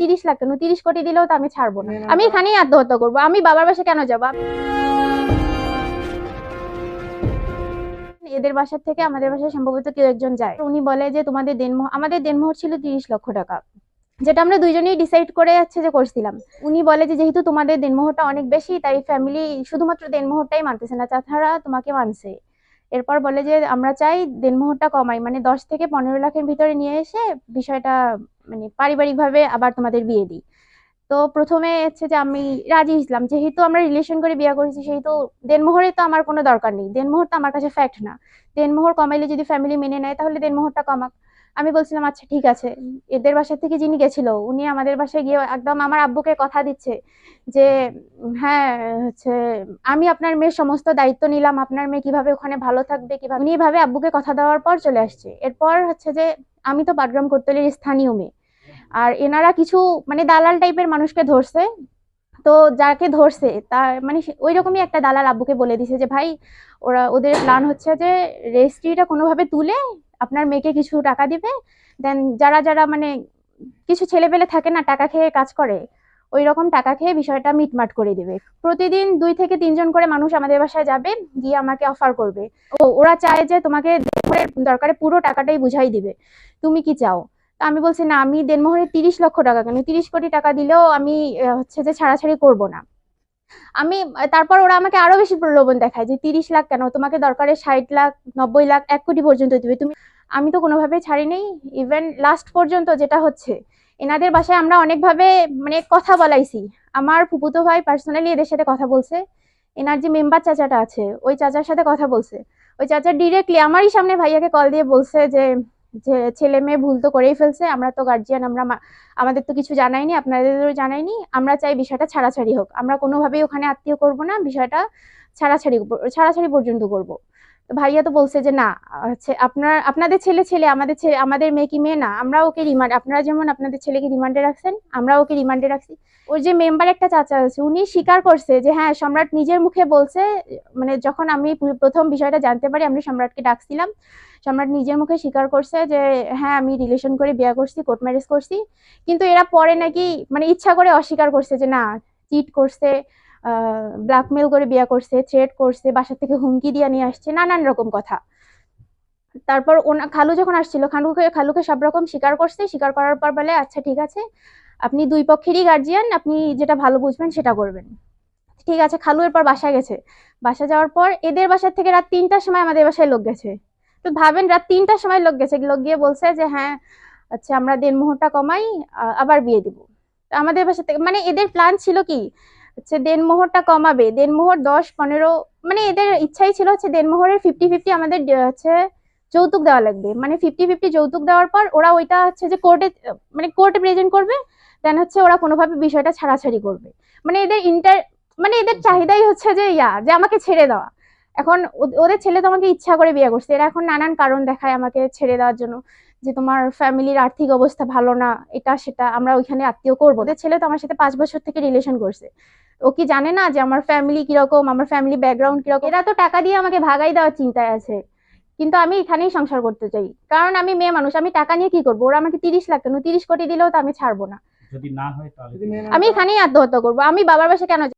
তিরিশ লাখ কেন তিরিশ কোটি দিলেও তো আমি ছাড়বো না। আমি এখানেই আত্মহত্যা করব। আমি বাবার বাসা কেন যাব? এদের বাসার থেকে আমাদের বাসায় সম্ভবত কেউ একজন যায়। উনি বলে যে তোমাদের দেনমোহর আমাদের দেনমোহর ছিল তিরিশ লক্ষ টাকা। যেটা আমরা দুইজনেই ডিসাইড করে যাচ্ছে যে করছিলাম। উনি বলে যে যেহেতু তোমাদের দেনমোহরটা অনেক বেশি তাই ফ্যামিলি শুধুমাত্র দেনমোহরটাই মানতেছে না। তাছাড়া তোমাকে মানছে। এরপর বলে যে, আমরা চাই দেনমোহরটা কমাই। মানে দশ থেকে পনেরো লাখের ভিতরে নিয়ে এসে বিষয়টা মানে পারিবারিকভাবে আবার তোমাদের বিয়ে দিই। তো প্রথমে হচ্ছে যে আমি রাজি ইসলাম যেহেতু আমরা রিলেশন করে বিয়ে করেছি, সেহেতু দেনমোহরে তো আমার কোনো দরকার নেই। দেনমোহর তো আমার কাছে ফ্যাক্ট না। দেনমোহর কমাইলে যদি ফ্যামিলি মেনে নেয়, তাহলে দেনমোহরটা কমাক। আমি বলছিলাম আচ্ছা ঠিক আছে। এদের বাসা থেকে যিনি গেছিল, উনি আমাদের বাসায় গিয়ে একদম আমার আব্বুকে কথা দিচ্ছে যে হ্যাঁ হচ্ছে, আমি আপনার মেয়ের সমস্ত দায়িত্ব নিলাম। আপনার মেয়ে কীভাবে ওখানে ভালো থাকবে, কীভাবে উনি এভাবে আব্বুকে কথা দেওয়ার পর চলে আসছে। এরপর হচ্ছে যে, আমি তো পাটগ্রাম কোর্টতলির স্থানীয় মেয়ে। আর এনারা কিছু মানে দালাল টাইপের মানুষকে ধরছে। তো যাকে ধরছে তা মানে ওই রকমই একটা দালাল আব্বুকে বলে দিছে যে, ভাই, ওরা, ওদের প্ল্যান হচ্ছে যে রেজিস্ট্রিটা কোনোভাবে তুলে আপনার মেয়েকে কিছু টাকা দিবে? দেন যারা যারা মানে কিছু ছেলেপেলে থাকে না, টাকা খেয়ে কাজ করে ওই রকম টাকা খেয়ে বিষয়টা মিটমাট করে দিবে। প্রতিদিন দুই থেকে তিনজন করে মানুষ আমাদের বাসায় যাবে, গিয়ে আমাকে অফার করবে। ও ওরা চায় যে তোমাকে দরকারে পুরো টাকাটাই বুঝাই দিবে। তুমি কি চাও? তা আমি বলছি, না, আমি দেনমোহরে তিরিশ লক্ষ টাকা কেন তিরিশ কোটি টাকা দিলেও আমি হচ্ছে যে ছাড়াছাড়ি করব না। আমি, তারপর ওরা আমাকে আরও বেশি প্রলোভন দেখায় যে তিরিশ লাখ কেন? তোমাকে দরকারে ষাট লাখ, নব্বই লাখ, এক কোটি পর্যন্ত দিবে। তুমি, আমি তো কোনোভাবেই ছাড়িনি ইভেন লাস্ট পর্যন্ত যেটা হচ্ছে, এনাদের বাসায় আমরা অনেকভাবে মানে কথা বলাইছি। আমার ফুপুতো ভাই পার্সোনালি এদের সাথে কথা বলছে। এনার যে মেম্বার চাচাটা আছে, ওই চাচার সাথে কথা বলছে। ওই চাচা ডিরেক্টলি আমারই সামনে ভাইয়াকে কল দিয়ে বলছে যে ছেলে মেয়ে ভুল তো করেই ফেলছে, আমরা তো গার্জিয়ান আমরা আমাদের তো কিছু জানাইনি, আপনাদেরও জানাইনি, আমরা চাই বিষয়টা ছাড়াছাড়ি হোক। আমরা কোনোভাবেই ওখানে আত্মীয় করব না, বিষয়টা ছাড়াছাড়ি ছাড়াছাড়ি পর্যন্ত করব। ভাইয়া তো বলছে যে, না আপনার, আপনাদের ছেলে ছেলে, আমাদের ছেলে, আমাদের মেয়ে কি মেয়ে না আমরা ওকে রিমান্ড আপনারা যেমন আপনাদের ছেলেকে রিমান্ডে রাখছেন আমরা ওকে রিমান্ডে রাখছি। ওর যে মেম্বার একটা চাচা আছে, উনি স্বীকার করছে যে হ্যাঁ সম্রাট নিজের মুখে বলছে মানে যখন আমি প্রথম বিষয়টা জানতে পারি আমি সম্রাটকে ডাকছিলাম, সম্রাট নিজের মুখে স্বীকার করছে যে হ্যাঁ আমি রিলেশন করে বিয়ে করছি কোর্ট ম্যারেজ করছি। কিন্তু এরা পরে নাকি মানে ইচ্ছা করে অস্বীকার করছে যে, না চিট করছে ব্ল্যাকমেল করে বিয়ে করছে থ্রেট করছে বাসা থেকে হুমকি দিয়ে নিয়ে আসছে নানান রকম কথা। তারপর ওনা খালু যখন আসছিল খালুকে খালুকে সব রকম স্বীকার করছে স্বীকার করার পর বলে আচ্ছা ঠিক আছে আপনি দুই পক্ষেরই গার্জিয়ান আপনি যেটা ভালো বুঝবেন সেটা করবেন। ঠিক আছে খালু এরপর বাসা গেছে। বাসা যাওয়ার পর এদের বাসার থেকে রাত তিনটার সময় আমাদের বাসায় লোক গেছে। তো ভাবেন রাত তিনটার সময় লোক গেছে। লোক গিয়ে বলছে যে হ্যাঁ আচ্ছা আমরা দেনমোহরটা কমাই আহ, আবার বিয়ে দিব। আমাদের বাসা থেকে মানে এদের প্ল্যান ছিল কি? হচ্ছে দেনমোহরটা কমাবে। দেনমোহর দশ, পনেরো মানে এদের ইচ্ছাই ছিল হচ্ছে দেনমোহরের ফিফটি ফিফটি আমাদের হচ্ছে যৌতুক দেওয়া লাগবে। মানে ফিফটি ফিফটি যৌতুক দেওয়ার পর ওরা ওইটা হচ্ছে যে কোর্টে মানে কোর্টে প্রেজেন্ট করবে দেন হচ্ছে ওরা কোনোভাবে বিষয়টা ছাড়াছাড়ি করবে। মানে এদের ইন্টার মানে এদের চাহিদাই হচ্ছে যে ইয়া, যে আমাকে ছেড়ে দেওয়া। এখন ওদের ছেলে তো আমাকে ইচ্ছা করে বিয়ে করছে। এরা এখন নানান কারণ দেখায় আমাকে ছেড়ে দেওয়ার জন্য। যে তোমার ফ্যামিলির আর্থিক অবস্থা ভালো না এটা সেটা আমরা ওইখানে আত্মীয় করব ছেলে তো আমার সাথে পাঁচ বছর থেকে রিলেশন করছে। ও কি জানে না যে আমার ফ্যামিলি কীরকম আমার ফ্যামিলি ব্যাকগ্রাউন্ড কীরকম? এরা তো টাকা দিয়ে আমাকে ভাগাই দেওয়ার চিন্তায় আছে। কিন্তু আমি এখানেই সংসার করতে চাই। কারণ আমি মেয়ে মানুষ আমি টাকা নিয়ে কি করব? ওরা আমাকে তিরিশ লাখ কেন? তিরিশ কোটি দিলেও তো আমি ছাড়বো না। যদি না তাহলে যদি আমি এখানেই আত্মহত্যা করব। আমি বাবার বাসা কেন